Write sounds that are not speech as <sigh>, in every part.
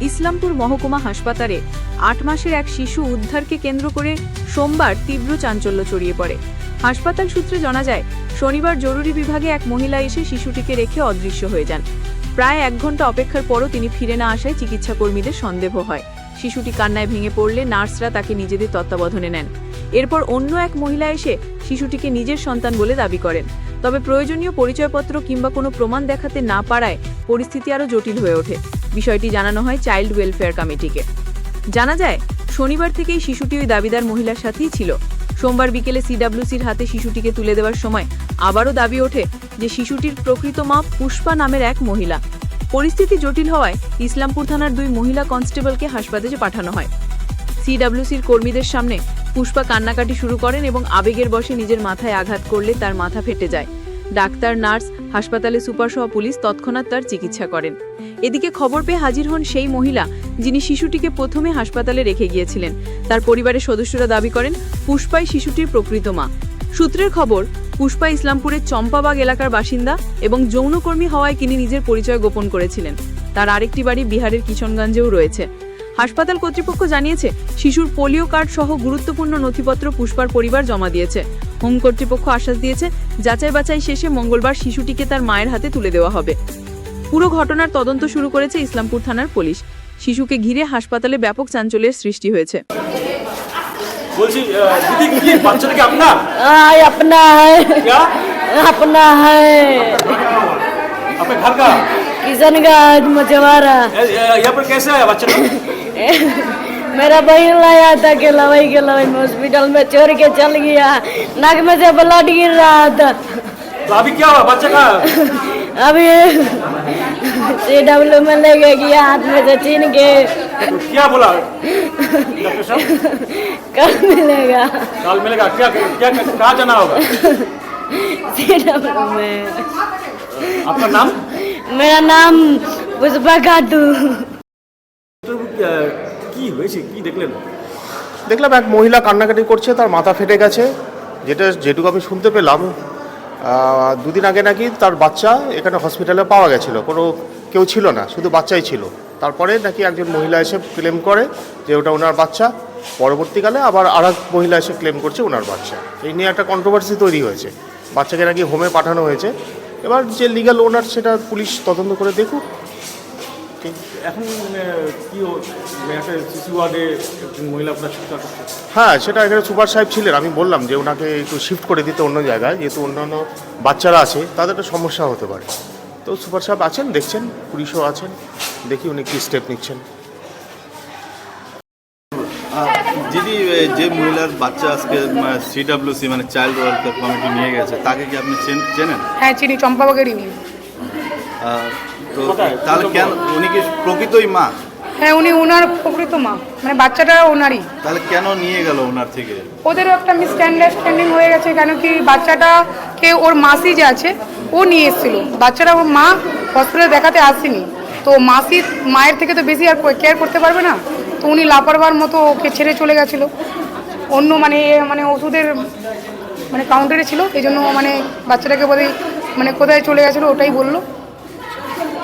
ইসলামপুর মহকুমা হাসপাতালে আট মাসের এক শিশু উদ্ধারকে কেন্দ্র করে সোমবার তীব্র চাঞ্চল্য ছড়িয়ে পড়ে। হাসপাতাল সূত্রে জানা যায়, শনিবার জরুরি বিভাগে এক মহিলা এসে শিশুটিকে রেখে অদৃশ্য হয়ে যান। প্রায় এক ঘণ্টা অপেক্ষার পরও তিনি ফিরে না আসায় চিকিৎসা কর্মীদের সন্দেহ হয়। শিশুটি কান্নায় ভেঙে পড়লে নার্সরা তাকে নিজেদের তত্ত্বাবধানে নেন। এরপর অন্য এক মহিলা এসে শিশুটিকে নিজের সন্তান বলে দাবি করেন। তবে প্রয়োজনীয় পরিচয়পত্র কিংবা কোনো প্রমাণ দেখাতে না পারায় পরিস্থিতি আরও জটিল হয়ে ওঠে। বিষয়টি জানানো হয় চাইল্ড ওয়েলফেয়ার কমিটিকে। জানা যায়, শনিবার থেকেই শিশুটি ওই দাবিদার মহিলার সাথেই ছিল। সোমবার বিকেলে সিডাব্লিউসির হাতে শিশুটিকে তুলে দেওয়ার সময় আবারও দাবি ওঠে যে শিশুটির প্রকৃত মা পুষ্পা নামের এক মহিলা। পরিস্থিতি জটিল হওয়ায় ইসলামপুর থানার দুই মহিলা কনস্টেবলকে হাসপাতালে পাঠানো হয়। সিডাব্লিউসির কর্মীদের সামনে পুষ্পা কান্নাকাটি শুরু করেন এবং আবেগের বসে নিজের মাথায় আঘাত করলে তার মাথা ফেটে যায়। ডাক্তার, নার্স হাসপাতালে সুপার সহ পুলিশ তৎক্ষণাৎ তার চিকিৎসা করেন। এদিকে খবর পেয়ে হাজির হন সেই মহিলা, যিনি শিশুটিকে প্রথমে হাসপাতালে রেখে গিয়েছিলেন। তার পরিবারের সদস্যরা দাবি করেন, পুষ্পাই শিশুটির প্রকৃত মা। সূত্রের খবর, পুষ্পা ইসলামপুরের চম্পাবাগ এলাকার বাসিন্দা এবং যৌনকর্মী হওয়ায় তিনি নিজের পরিচয় গোপন করেছিলেন। তার আরেকটি বাড়ি বিহারের কিশনগঞ্জেও রয়েছে। হাসপাতাল কর্তৃপক্ষ জানিয়েছে, শিশুর পোলিও কার্ড সহ গুরুত্বপূর্ণ নথিপত্র পুষ্পার পরিবার জমা দিয়েছে। হোম কর্তৃপক্ষ আশ্বাস দিয়েছে যাচাই বাছাই শেষে মঙ্গলবার শিশুটিকে তার মায়ের হাতে তুলে দেওয়া হবে পুরো ঘটনার তদন্ত শুরু করেছে ইসলামপুর থানার পুলিশ শিশুকে ঘিরে হাসপাতালে ব্যাপক চাঞ্চল্যের সৃষ্টি হয়েছে বলছি আহ, দিদি কি বাচ্চাটাকে আপনার हाँ ये अपना है क्या अपना है आपका घर का किशनगंज मछुआरा ये- ये- यहाँ पर कैसे आया बच्चा <laughs> मेरा बहन लाया था के लवाई के लवाई में हॉस्पिटल में छोड़ के चल गया। नाक में से ब्लड गिर रहा था। तो अभी क्या हुआ? बच्चा का अभी सी डब्ल्यू में लेके गया हाथ में से छीन के। तो क्या बोला? कल मिलेगा। कल मिलेगा? क्या क्या कहाँ जाना होगा? सी डब्ल्यू में। आपका नाम? मेरा नाम पुष्पा खातू। কি হয়েছে? কি দেখলেন? দেখলাম এক মহিলা কান্নাকাটি করছে, তার মাথা ফেটে গেছে। যেটা, যেটুকু আমি শুনতে পেলাম দুদিন আগে নাকি তার বাচ্চা এখানে হসপিটালে পাওয়া গেছিল। কোনো, কেউ ছিল না, শুধু বাচ্চাই ছিল। তারপরে নাকি একজন মহিলা এসে ক্লেম করে যে ওটা ওনার বাচ্চা। পরবর্তীকালে আবার আর এক মহিলা এসে ক্লেম করছে ওনার বাচ্চা। এই নিয়ে একটা কন্ট্রোভার্সি তৈরি হয়েছে। বাচ্চাকে নাকি হোমে পাঠানো হয়েছে। এবার যে লিগাল ওনার সেটা পুলিশ তদন্ত করে দেখুক। এখন কি ও- একটা শিশু ওয়ার্ডে মহিলা আপনার হ্যাঁ সেটা এখানে সুপার সাহেব ছিলেন আমি বললাম যে ওনাকে একটু শিফট করে দিতে অন্য জায়গায় যেহেতু অন্যান্য বাচ্চারা আছে তাদের একটা সমস্যা হতে পারে। তো সুপার সাহেব আছেন দেখছেন পুলিশও আছেন দেখি উনি কী স্টেপ নিচ্ছেন। যিনি যে মহিলার বাচ্চা আজকে সিডব্লিউসি মানে চাইল্ড ওয়েলফেয়ার কমিটি নিয়ে গেছে তাকে কি আপনি চেন- চেনেন? হ্যাঁ চিনি চম্পাবাগেরই তো তাহলে কেন উনি কি প্রকৃতই মা? হ্যাঁ উনি ওনার প্রকৃত মা। মানে বাচ্চাটা ওনারই। তাহলে কেন নিয়ে গেল ওনার থেকে? ওদেরও একটা মিসআন্ডারস্ট্যান্ডিং হয়ে গেছে কেন কি বাচ্চাটা কে ওর মাসি যে আছে ও নিয়ে এসেছিল। বাচ্চাটা ওর মা হসপিটালে দেখাতে আসেনি। তো মাসি মায়ের থেকে তো বেশি আর কেয়ার করতে পারবে না। তো উনি লাপারবার মতো ওকে ছেড়ে চলে গেছিল। অন্য মানে মানে ওষুধের মানে কাউন্টারে ছিল এই জন্য মানে বাচ্চাটাকে বোধহয় মানে কোথায় চলে গেছিল ওটাই বলল।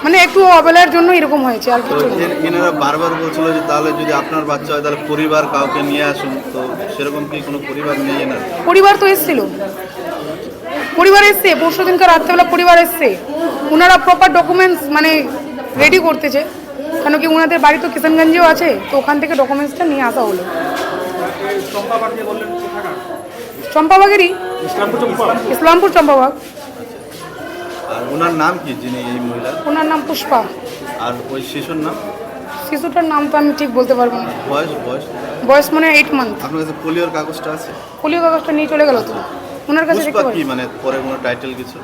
মানে একটু অবহেলার জন্য এরকম হয়েছে আর কিছু না। এনারা বারবার বলছিল যে তাহলে যদি আপনার বাচ্চা হয় তাহলে পরিবার কাউকে নিয়ে আসুন। তো সেরকম কি কোনো পরিবার নেই এনার? পরিবার তো এসেছিল। পরিবার এসছে পরশু দিনকার রাত্রেবেলা পরিবার এসছে। ওনারা প্রপার ডকুমেন্টস মানে রেডি করতেছে। কেন কি ওনাদের বাড়ি তো কিষানগঞ্জেও আছে তো ওখান থেকে ডকুমেন্টসটা নিয়ে আসা হলো। চম্পাবাগেরই? ইসলামপুর চম্পা ইসলামপুর চম্পাবাগ। আর ওনার নাম কি যিনি এই মহিলা? ওনার নাম পুষ্পা। আর ওই শিশুর নাম? শিশুটার নাম তো আমি ঠিক বলতে পারব না। বয়স বয়স? বয়স মানে এইট মান্থ আপনার কাছে পোলিওর কাগজটা আছে? পোলিও কাগজটা নিয়ে চলে গেল তো। ওনার কাছে পুষ্পা কি মানে পরে কোনো টাইটেল কিছু?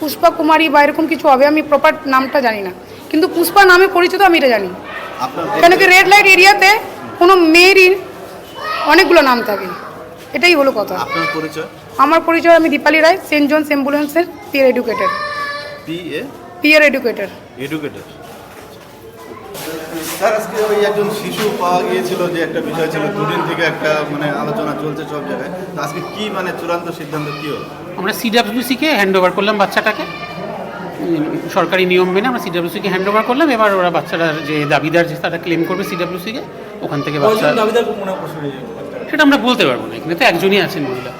পুষ্পা কুমারী বা এরকম কিছু হবে আমি প্রপার নামটা জানি না। কিন্তু পুষ্পা নামে পরিচিত আমি এটা জানি। কেন কি রেড লাইট এরিয়াতে কোনো মেয়েরই অনেকগুলো নাম থাকে। এটাই হলো কথা। আপনার পরিচয়? আমার পরিচয় আমি দীপালি রায় সেন্ট জনস অ্যাম্বুলেন্সের peer educated P A peer educator educator sir আজকে ওই একজন শিশু পাওয়া গিয়েছিল যে একটা বিষয় ছিল দুদিন থেকে একটা মানে আলোচনা চলছে সব জায়গায়। তো আজকে কি মানে চূড়ান্ত সিদ্ধান্ত কি হলো? আমরা সিডাব্লিউসিকে হ্যান্ড ওভার করলাম বাচ্চাটাকে। সরকারি নিয়ম মেনে আমরা সিডাব্লিউসিকে হ্যান্ড ওভার করলাম। এবার ওরা বাচ্চাটার যে দাবিদার যে তারা ক্লেম করবে সিডাব্লিউসিকে ওখান থেকে বাচ্চা? সেটা আমরা বলতে পারব না। এখানে তো একজনই আছেন মহিলা।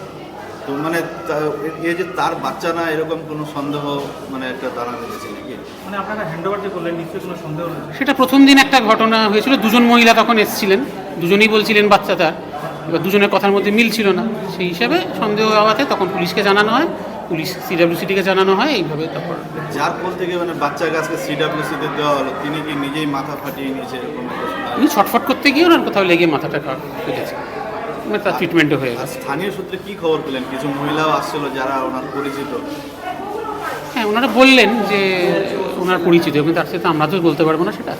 তো মানে তা- এই যে তার বাচ্চা না এরকম কোনো সন্দেহ মানে একটা দাঁড়া দিয়েছে নাকি? মানে আপনারা হ্যান্ড ওভার যে করলেন নিশ্চয়ই কোনো সন্দেহ সেটা প্রথম দিন একটা ঘটনা হয়েছিল দুজন মহিলা তখন এসেছিলেন দুজনেই বলছিলেন বাচ্চা তার এবার দুজনের কথার মধ্যে মিল ছিল না। সেই হিসাবে সন্দেহ হওয়াতে তখন পুলিশকে জানানো হয় পুলিশ সিডাব্লিউসিটিকে জানানো হয় এইভাবে তারপর যার কোল থেকে মানে বাচ্চাকে আজকে সিডাব্লিউসিতে দেওয়া হলো তিনি কি নিজেই মাথা ফাটিয়ে নিয়েছে এরকম উনি ছটফট করতে গিয়ে ওনার কোথাও লেগে মাথাটা কেটেছে। তার ট্রিটমেন্টও হয়ে গেছে স্থানীয় সূত্রে কি খবর পেলেন? কিছু মহিলাও আসছিল যারা ওনার পরিচিত। হ্যাঁ ওনারা বললেন যে ওনার পরিচিত কিন্তু তার সাথে আমরা তো বলতে পারব না সেটা।